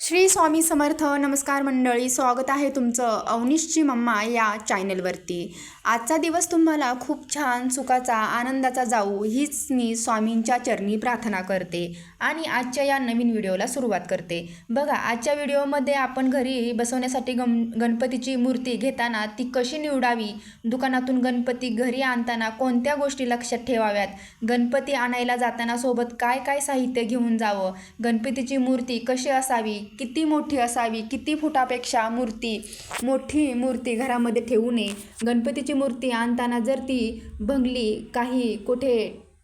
श्री स्वामी समर्थ नमस्कार मंडळी. स्वागत आहे तुमचं अवनिशची मम्मा या चॅनलवरती. आजचा दिवस तुम्हाला खूप छान सुखाचा आनंदाचा जाऊ हीच मी स्वामींच्या चरणी प्रार्थना करते आणि आजच्या या नवीन व्हिडिओला सुरुवात करते. बघा आजच्या व्हिडिओमध्ये आपण घरी बसवण्यासाठी गम गणपतीची मूर्ती घेताना ती कशी निवडावी? दुकानातून गणपती घरी आणताना कोणत्या गोष्टी लक्षात ठेवाव्यात? गणपती आणायला जाताना सोबत काय काय साहित्य घेऊन जावं? गणपतीची मूर्ती कशी असावी? किती मोठी असावी किती फुटापेक्षा मूर्ती मोठी मूर्ती घरामध्ये ठेवू नये. गणपतीची मूर्ती आणताना जर ती भंगली काही कुठे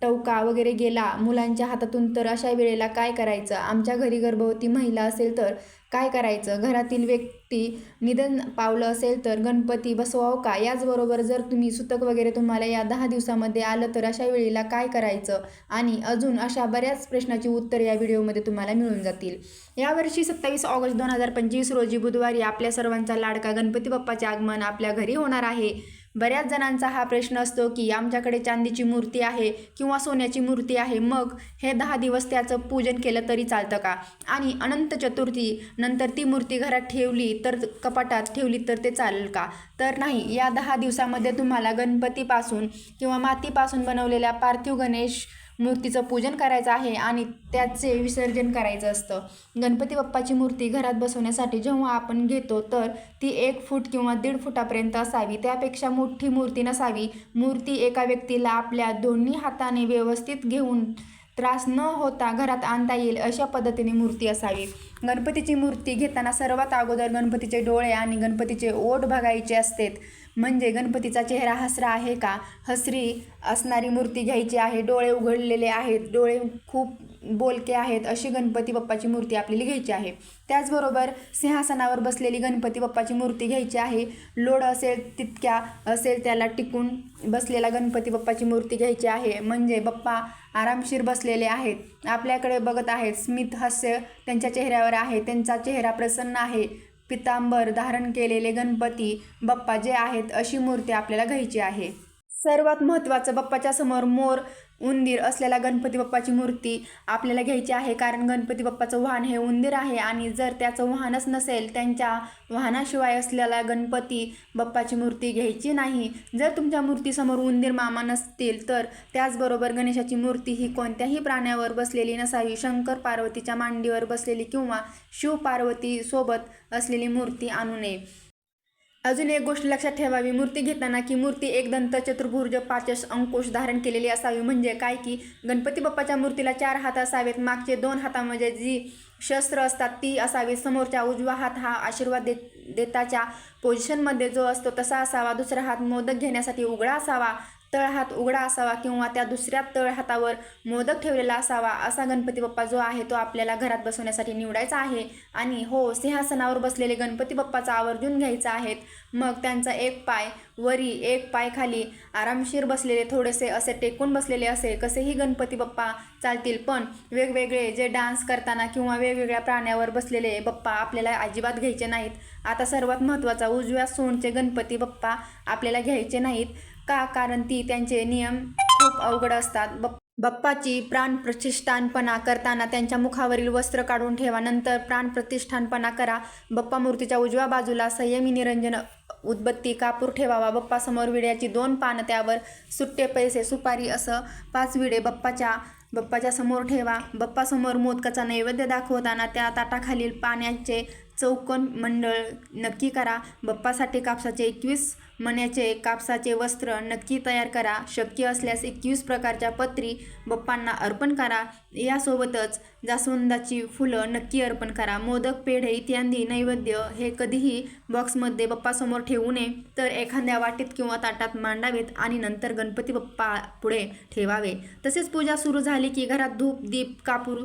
टवका वगैरे गेला मुलांच्या हातातून तर अशा वेळेला काय करायचं? आमच्या घरी गर्भवती महिला असेल तर काय करायचं? घरातील व्यक्ती निधन पावलं असेल तर गणपती बसवावं का? याचबरोबर जर तुम्ही सुतक वगैरे तुम्हाला या दहा दिवसामध्ये आलं तर अशा वेळेला काय करायचं? आणि अजून अशा बऱ्याच प्रश्नाची उत्तर या व्हिडिओमध्ये तुम्हाला मिळून जातील. यावर्षी सत्तावीस ऑगस्ट दोन हजार पंचवीस रोजी बुधवारी आपल्या सर्वांचा लाडका गणपती बाप्पाचे आगमन आपल्या घरी होणार आहे. बऱ्याच जणांचा हा प्रश्न असतो की आमच्याकडे चांदीची मूर्ती आहे किंवा सोन्याची मूर्ती आहे मग हे दहा दिवस त्याचं पूजन केलं तरी चालतं का? आणि अनंत चतुर्थी नंतर ती मूर्ती घरात ठेवली तर कपाटात ठेवली तर ते चालेल का? तर नाही या दहा दिवसामध्ये तुम्हाला गणपतीपासून किंवा मातीपासून बनवलेल्या पार्थिव गणेश मूर्तीचं पूजन करायचं आहे आणि त्याचे विसर्जन करायचं असतं. गणपती बाप्पाची मूर्ती घरात बसवण्यासाठी जेव्हा आपण घेतो तर ती एक फूट किंवा दीड फुटापर्यंत असावी. त्यापेक्षा मोठी मूर्ती नसावी. मूर्ती एका व्यक्तीला आपल्या दोन्ही हाताने व्यवस्थित घेऊन त्रास न होता घरात आणता येईल अशा पद्धतीने मूर्ती असावी. गणपतीची मूर्ती घेताना सर्वात अगोदर गणपतीचे डोळे आणि गणपतीचे ओठ बघायचे असतेत. म्हणजे गणपतीचा चेहरा हसरा आहे का? हसरी असणारी मूर्ती घ्यायची आहे. डोळे उघडलेले आहेत. डोळे खूप बोलके आहेत अशी गणपती बाप्पाची मूर्ती आपल्याला घ्यायची आहे. त्याचबरोबर सिंहासनावर बसलेली गणपती बाप्पाची मूर्ती घ्यायची आहे. लोड असेल तितक्या असेल त्याला टिकून बसलेला गणपती बाप्पाची मूर्ती घ्यायची आहे. म्हणजे बाप्पा आरामशीर बसलेले आहेत. आपल्याकडे बघत आहेत स्मित हास्य त्यांच्या चेहऱ्यावर आहे. त्यांचा चेहरा प्रसन्न आहे. पितांबर धारण केलेले गणपती बाप्पा जे आहेत अशी मूर्ती आपल्याला घ्यायची आहे. सर्वात महत्त्वाचं बाप्पाच्या समोर मोर उंदीर असलेला गणपती बाप्पाची मूर्ती आपल्याला घ्यायची आहे. कारण गणपती बाप्पाचं वाहन हे उंदीर आहे आणि जर त्याचं वाहनच नसेल त्यांच्या वाहनाशिवाय असलेला गणपती बाप्पाची मूर्ती घ्यायची नाही. जर तुमच्या मूर्तीसमोर उंदीर मामा नसतील तर त्याचबरोबर गणेशाची मूर्ती ही कोणत्याही प्राण्यावर बसलेली नसावी. शंकर पार्वतीच्या मांडीवर बसलेली किंवा शिव पार्वतीसोबत असलेली मूर्ती आणू नये. अजून एक गोष्ट लक्षात ठेवावी. मूर्ती घेताना की मूर्ती एक दंत चतुर्भुर्ज पाचश अंकुश धारण केलेली असावी. म्हणजे काय की गणपती बाप्पाच्या मूर्तीला चार हात असावेत. मागचे दोन हातामध्ये जी शस्त्र असतात ती असावी. समोरच्या उजवा हात हा आशीर्वाद दे देताच्या पोझिशनमध्ये जो असतो तसा असावा. दुसरा हात मोदक घेण्यासाठी उघडा असावा. तळहात उघडा असावा किंवा त्या दुसऱ्या तळहातावर मोदक ठेवलेला असावा असा गणपती बाप्पा जो आहे तो आपल्याला घरात बसवण्यासाठी निवडायचा आहे. आणि हो सिंहासनावर बसलेले गणपती बाप्पाचा आवर्जून घ्यायचा आहेत. मग त्यांचा एक पाय वरी एक पाय खाली आरामशीर बसलेले थोडेसे असे टेकून बसलेले असे कसेही गणपती बाप्पा चालतील. पण वेगवेगळे जे डान्स करताना किंवा वेगवेगळ्या प्राण्यावर बसलेले बाप्पा आपल्याला अजिबात घ्यायचे नाहीत. आता सर्वात महत्त्वाचा उजव्या सोंडचे गणपती बाप्पा आपल्याला घ्यायचे नाहीत. का? कारण ती त्यांचे नियम खूप अवघड असतात. बप्पाची बाप्पाची प्राणप्रतिष्ठानपणा करताना त्यांच्या मुखावरील वस्त्र काढून ठेवा. नंतर प्राणप्रतिष्ठानपणा करा. बप्पा मूर्तीच्या उजव्या बाजूला संयमी निरंजन उदबत्ती कापूर ठेवावा. बप्पासमोर विड्याची दोन पानं त्यावर सुट्टे पैसे सुपारी असं पाच विडे बप्पाच्या बप्पाच्या समोर ठेवा. बप्पासमोर मोदकाचा नैवेद्य दाखवताना त्या ताटाखालील पाण्याचे चौकोन मंडळ नक्की करा. बप्पासाठी कापसाचे एकवीस मण्याचे कापसाचे वस्त्र नक्की तयार करा. शक्य असल्यास एकवीस प्रकारच्या पत्री बप्पांना अर्पण करा. यासोबतच जास्वंदाची फुलं नक्की अर्पण करा. मोदक पेढे इत्यादी नैवेद्य हे कधीही बॉक्समध्ये बप्पासमोर ठेवू नये तर एखाद्या वाटेत किंवा ताटात मांडावेत आणि नंतर गणपती बप्पा पुढे ठेवावे. तसेच पूजा सुरू झाली की घरात धूप दीप कापूर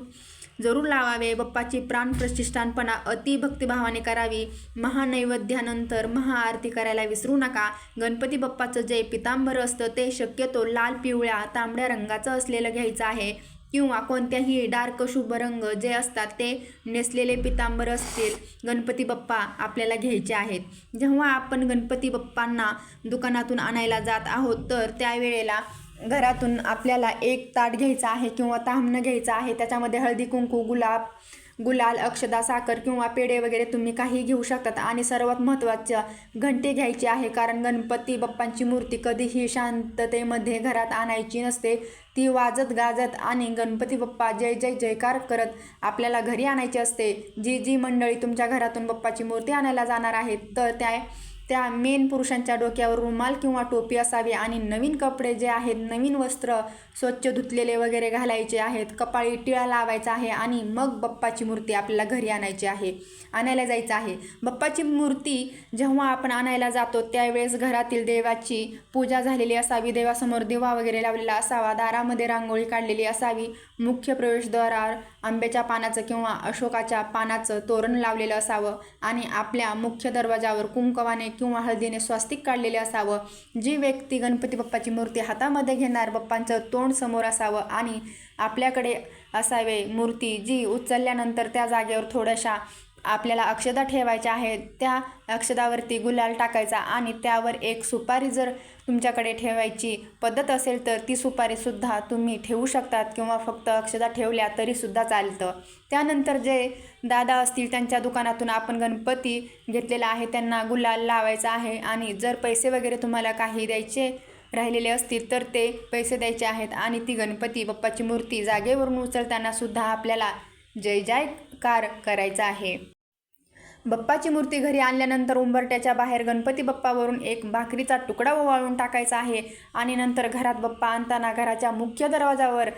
जरूर लावावे. बाप्पाची प्राणप्रतिष्ठानपणा अति भक्तिभावाने करावी. महानैवेद्यानंतर महाआरती करायला विसरू नका. गणपती बाप्पाचं जे पितांबर असतं. ते शक्यतो लाल पिवळ्या तांबड्या रंगाचं असलेलं घ्यायचं आहे. किंवा कोणत्याही डार्क शुभ रंग जे असतात ते नेसलेले पितांबर असतील गणपती बाप्पा आपल्याला घ्यायचे आहेत. जेव्हा आपण गणपती बाप्पांना दुकानातून आणायला जात आहोत तर त्यावेळेला घरातून आपल्याला एक ताट घ्यायचं आहे किंवा तांबणं घ्यायचं आहे त्याच्यामध्ये हळदी कुंकू गुलाब गुलाल अक्षदा साखर किंवा पेढे वगैरे तुम्ही काही घेऊ शकतात. आणि सर्वात महत्त्वाचं घंटी घ्यायची आहे कारण गणपती बाप्पांची मूर्ती कधीही शांततेमध्ये घरात आणायची नसते. ती वाजत गाजत आणि गणपती बाप्पा जय जय जयकार करत आपल्याला घरी आणायची असते. जी जी मंडळी तुमच्या घरातून बाप्पाची मूर्ती आणायला जाणार आहेत तर त्या त्या मेन पुरुषांच्या डोक्यावर रुमाल किंवा टोपी असावी आणि नवीन कपडे जे आहेत नवीन वस्त्र स्वच्छ धुतलेले वगैरे घालायचे आहेत कपाळी टिळा लावायचा आहे आणि मग बप्पाची मूर्ती आपल्याला घरी आणायची आहे आणायला जायचं आहे. बप्पाची मूर्ती जेव्हा आपण आणायला जातो त्यावेळेस घरातील देवाची पूजा झालेली असावी देवासमोर दिवा वगैरे लावलेला असावा दारामध्ये रांगोळी काढलेली असावी मुख्य प्रवेशद्वारावर आंब्याच्या पानाचं किंवा अशोकाच्या पानाचं तोरण लावलेलं असावं आणि आपल्या मुख्य दरवाजावर कुंकवाने किंवा हळदीने स्वास्तिक काढलेले असावं. जी व्यक्ती गणपती बाप्पाची मूर्ती हातामध्ये घेणार बाप्पांचं तोंड समोर असावं आणि आपल्याकडे असावे मूर्ती जी उचलल्यानंतर त्या जागेवर थोड्याशा आपल्याला अक्षदा ठेवायच्या आहेत त्या अक्षदावरती गुलाल टाकायचा आणि त्यावर एक सुपारी जर तुमच्याकडे ठेवायची पद्धत असेल तर ती सुपारीसुद्धा तुम्ही ठेवू शकतात किंवा फक्त अक्षदा ठेवल्या तरीसुद्धा चालतं. त्यानंतर जे दादा असतील त्यांच्या दुकानातून आपण गणपती घेतलेला आहे त्यांना गुलाल लावायचा आहे आणि जर पैसे वगैरे तुम्हाला काही द्यायचे राहिलेले असतील तर ते पैसे द्यायचे आहेत आणि ती गणपती बाप्पाची मूर्ती जागेवरून उचलताना सुद्धा आपल्याला जय कार करायचा आहे. बप्पाची मूर्ती घरी आणल्यानंतर उंबरट्याच्या बाहेर गणपती बप्पावरून एक भाकरीचा तुकडा ओवाळून टाकायचा आहे आणि नंतर घरात बप्पा आणताना घराच्या मुख्य दरवाजावर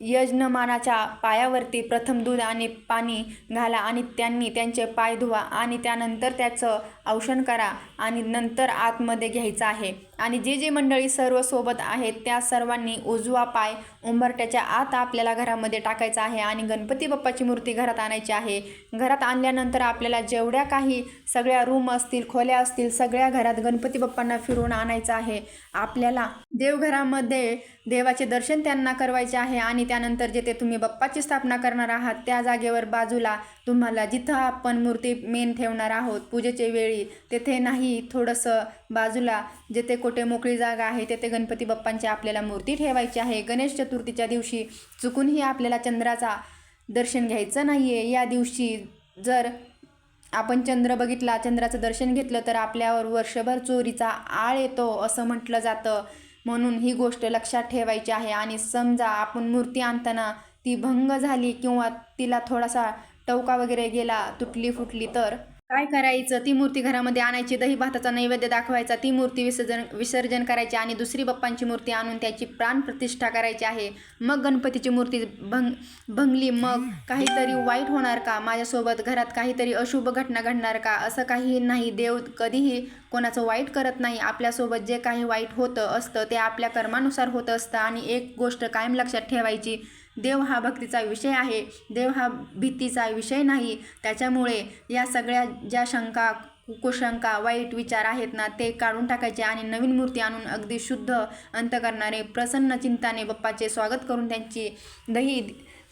यजनमानाच्या पायावरती प्रथम दूध आणि पाणी घाला आणि त्यांनी त्यांचे पाय धुवा आणि त्यानंतर त्याचं औषण करा आणि नंतर आतमध्ये घ्यायचं आहे. आणि जे जे मंडळी सर्व सोबत आहेत त्या सर्वांनी उजवा पाय उंबरट्याच्या आत आपल्याला घरामध्ये टाकायचा आहे आणि गणपती बाप्पाची मूर्ती घरात आणायची आहे. घरात आणल्यानंतर आपल्याला जेवढ्या काही सगळ्या रूम असतील खोल्या असतील सगळ्या घरात गणपती बाप्पांना फिरून आणायचं आहे. आपल्याला देवघरामध्ये देवाचे दर्शन त्यांना करवायचे आहे आणि त्यानंतर जिथे तुम्ही बाप्पाची स्थापना करणार आहात त्या जागेवर बाजूला तुम्हाला जिथं आपण मूर्ती मेन ठेवणार आहोत पूजेचे वेळी तेथे नाही थोडंसं बाजूला जेथे कुठे मोकळी जागा आहे तेथे गणपती बाप्पांची आपल्याला मूर्ती ठेवायची आहे. गणेश चतुर्थीच्या दिवशी चुकूनही आपल्याला चंद्राचा दर्शन घ्यायचं नाही आहे या दिवशी जर आपण चंद्र बघितला चंद्राचं दर्शन घेतलं तर आपल्यावर वर्षभर चोरीचा आळ येतो असं म्हटलं जातं. म्हणून ही गोष्ट लक्षात ठेवायची आहे. आणि समजा आपण मूर्ती आणताना ती भंग झाली किंवा तिला थोडासा टवका वगैरे गेला तुटली फुटली तर काय करायचं? ती मूर्ती घरामध्ये आणायची दही भाताचा नैवेद्य दाखवायचा ती मूर्ती विसर्जन विसर्जन करायची आणि दुसरी बाप्पांची मूर्ती आणून त्याची प्राणप्रतिष्ठा करायची आहे. मग गणपतीची मूर्ती भंग भंगली मग काहीतरी वाईट होणार का? माझ्यासोबत घरात काहीतरी अशुभ घटना घडणार का? असं काही नाही. देव कधीही कोणाचं वाईट करत नाही. आपल्यासोबत जे काही वाईट होतं असतं ते आपल्या कर्मानुसार होत असतं आणि एक गोष्ट कायम लक्षात ठेवायची. देव हा भक्तीचा विषय आहे देव हा भीतीचा विषय नाही. त्याच्यामुळे या सगळ्या ज्या शंका कुशंका वाईट विचार आहेत ना ते काढून टाकायचे आणि नवीन मूर्ती आणून अगदी शुद्ध अंत करणारे प्रसन्न चिंताने बाप्पाचे स्वागत करून त्यांची दही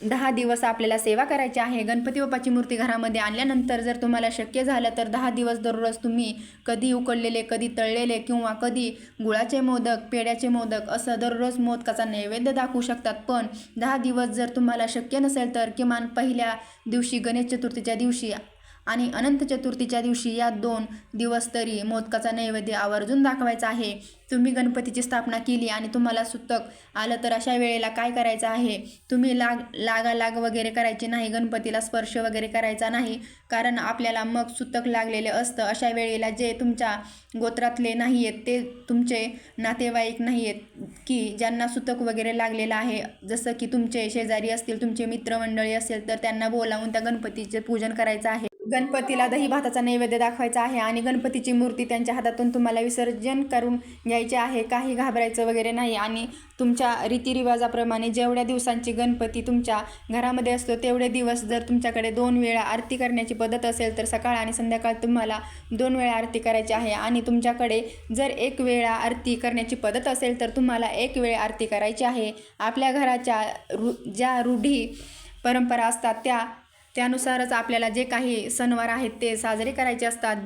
दहा दिवस आपल्याला सेवा करायची आहे. गणपती बाप्पाची मूर्ती घरामध्ये आणल्यानंतर जर तुम्हाला शक्य झालं तर दहा दिवस दररोज तुम्ही कधी उकडलेले कधी तळलेले किंवा कधी गुळाचे मोदक पेड्याचे मोदक असं दररोज मोदकाचा नैवेद्य दाखवू शकतात. पण दहा दिवस जर तुम्हाला शक्य नसेल तर किमान पहिल्या दिवशी गणेश चतुर्थीच्या दिवशी आणि अनंत चतुर्थीच्या दिवशी या दोन दिवस तरी मोदकाचा नैवेद्य आवर्जून दाखवायचा आहे. तुम्ही गणपतीची स्थापना केली आणि तुम्हाला सुतक आलं तर अशा वेळेला काय करायचं आहे? तुम्ही लाग लागालाग वगैरे करायची नाही गणपतीला स्पर्श वगैरे करायचा नाही. कारण आपल्याला मग सुतक लागलेले असतं. अशा वेळेला जे तुमच्या गोत्रातले नाही आहेत ते तुमचे नातेवाईक नाही आहेत की ज्यांना सुतक वगैरे लागलेलं आहे. जसं की तुमचे शेजारी असतील तुमचे मित्रमंडळी असेल तर त्यांना बोलावून त्या गणपतीचे पूजन करायचं आहे. गणपतीला दही भाताचा नैवेद्य दाखवायचा आहे आणि गणपतीची मूर्ती त्यांच्या हातातून तुम्हाला विसर्जन करून घ्यायचे आहे. काही घाबरायचं वगैरे नाही आणि तुमच्या रीतिरिवाजाप्रमाणे जेवढ्या दिवसांची गणपती तुमच्या घरामध्ये असतो तेवढे दिवस जर तुमच्याकडे दोन वेळा आरती करण्याची पद्धत असेल तर सकाळ आणि संध्याकाळ तुम्हाला दोन वेळा आरती करायची आहे. आणि तुमच्याकडे जर एक वेळा आरती करण्याची पद्धत असेल तर तुम्हाला एक वेळ आरती करायची आहे. आपल्या घराच्या रु ज्या रूढी परंपरा असतात त्या त्यानुसारच आपल्याला जे काही सणवार आहेत ते साजरे करायचे असतात.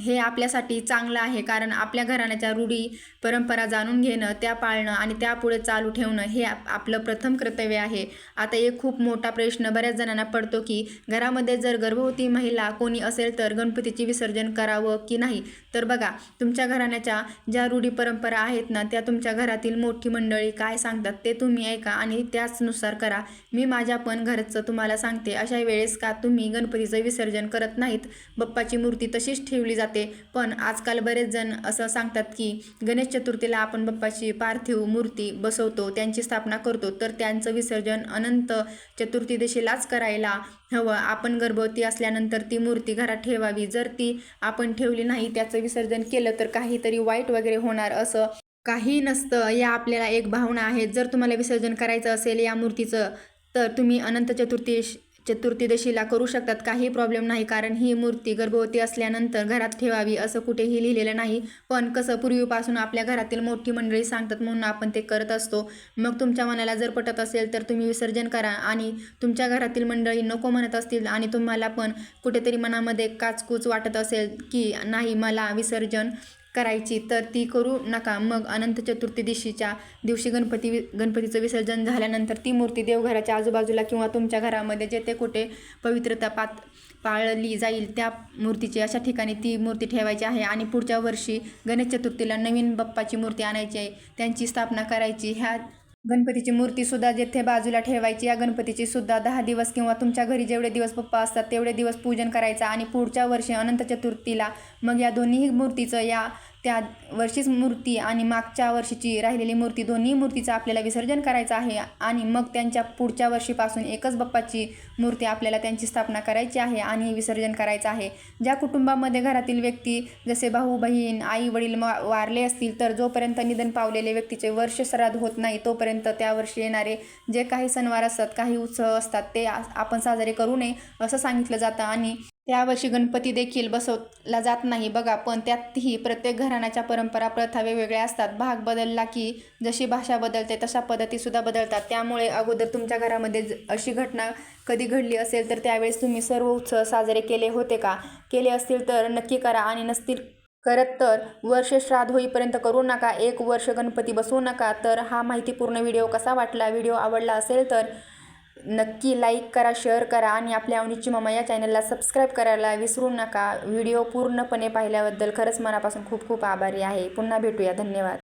हे आपल्यासाठी चांगलं आहे. कारण आपल्या घराण्याच्या रूढी परंपरा जाणून घेणं त्या पाळणं आणि त्यापुढे चालू ठेवणं हे आपलं प्रथम कर्तव्य आहे. आता एक खूप मोठा प्रश्न बऱ्याच जणांना पडतो की घरामध्ये जर गर्भवती महिला कोणी असेल तर गणपतीचे विसर्जन करावं की नाही? तर बघा तुमच्या घराण्याच्या ज्या रूढी परंपरा आहेत ना त्या तुमच्या घरातील मोठी मंडळी काय सांगतात ते तुम्ही ऐका आणि त्याचनुसार करा. मी माझ्या पण घरचं तुम्हाला सांगते. अशा वेळेस का तुम्ही गणपतीचं विसर्जन करत नाहीत? बप्पाची मूर्ती तशीच ठेवली जाते. पण आजकाल बरेच जण असं सांगतात की गणेश चतुर्थीला आपण बाप्पाची पार्थिव मूर्ती बसवतो त्यांची स्थापना करतो तर त्यांचं विसर्जन अनंत चतुर्थी दिशेलाच करायला हवं. आपण गर्भवती असल्यानंतर ती मूर्ती घरात ठेवावी. जर ती आपण ठेवली नाही त्याचं विसर्जन केलं तर काहीतरी वाईट वगैरे होणार असं काही नसतं. या आपल्याला एक भावना आहे. जर तुम्हाला विसर्जन करायचं असेल या मूर्तीचं तर तुम्ही अनंत चतुर्थी चतुर्थीदशीला करू शकतात. काही प्रॉब्लेम नाही कारण ही मूर्ती गर्भवती असल्यानंतर घरात ठेवावी असं कुठेही लिहिलेलं नाही. पण कसं पूर्वीपासून आपल्या घरातील मोठी मंडळी सांगतात म्हणून आपण ते करत असतो. मग तुमच्या मनाला जर पटत असेल तर तुम्ही विसर्जन करा आणि तुमच्या घरातील मंडळी नको म्हणत असतील आणि तुम्हाला पण कुठेतरी मनामध्ये काचकूच वाटत असेल की नाही मला विसर्जन करायची तर ती करू नका. मग अनंत चतुर्थी दिवशीच्या दिवशी गणपती गणपतीचं विसर्जन झाल्यानंतर ती मूर्ती देवघराच्या आजूबाजूला किंवा तुमच्या घरामध्ये जेथे कुठे पवित्रता पात पाळली जाईल त्या मूर्तीची अशा ठिकाणी ती मूर्ती ठेवायची आहे. आणि पुढच्या वर्षी गणेश चतुर्थीला नवीन बाप्पाची मूर्ती आणायची आहे. त्यांची स्थापना करायची. ह्या गणपतीची मूर्ती सुद्धा जेथे बाजूला ठेवायची या गणपतीची सुद्धा दहा दिवस किंवा तुमच्या घरी जेवढे दिवस पप्पा असतात तेवढे दिवस पूजन करायचं आणि पुढच्या वर्षी अनंत चतुर्थीला मग या दोन्ही मूर्तीचं या त्या वर्षीच मूर्ती आणि मागच्या वर्षीची राहिलेली मूर्ती दोन्ही मूर्तीचं आपल्याला विसर्जन करायचं आहे आणि मग त्यांच्या पुढच्या वर्षीपासून एकच बाप्पाची मूर्ती आपल्याला त्यांची स्थापना करायची आहे आणि विसर्जन करायचं आहे. ज्या कुटुंबामध्ये घरातील व्यक्ती जसे भाऊ बहीण आई वडील मा वारले असतील तर जोपर्यंत निधन पावलेले व्यक्तीचे वर्ष श्राद्ध होत नाही तोपर्यंत त्या वर्षी येणारे जे काही सणवार असतात काही उत्सव असतात ते आपण साजरे करू नये असं सांगितलं जातं आणि त्यावर्षी गणपती देखील बसवला जात नाही. बघा पण त्यातही प्रत्येक घराण्याच्या परंपरा प्रथा वेगवेगळ्या असतात. भाग बदलला की जशी भाषा बदलते तशा पद्धतीसुद्धा बदलतात. त्यामुळे अगोदर तुमच्या घरामध्ये ज- अशी घटना कधी घडली असेल तर त्यावेळेस तुम्ही सर्व उत्सव साजरे केले होते का? केले असतील तर नक्की करा आणि नसतील करत तर वर्ष श्राद्ध होईपर्यंत करू नका. एक वर्ष गणपती बसवू नका. तर हा माहितीपूर्ण व्हिडिओ कसा वाटला? व्हिडिओ आवडला असेल तर नक्की लाईक करा शेअर करा आणि आपल्या आवडीची मामा या चॅनलला सबस्क्राईब करायला विसरू नका. व्हिडिओ पूर्णपणे पाहिल्याबद्दल खरंच मनापासून खूप खूप आभारी आहे. पुन्हा भेटूया. धन्यवाद.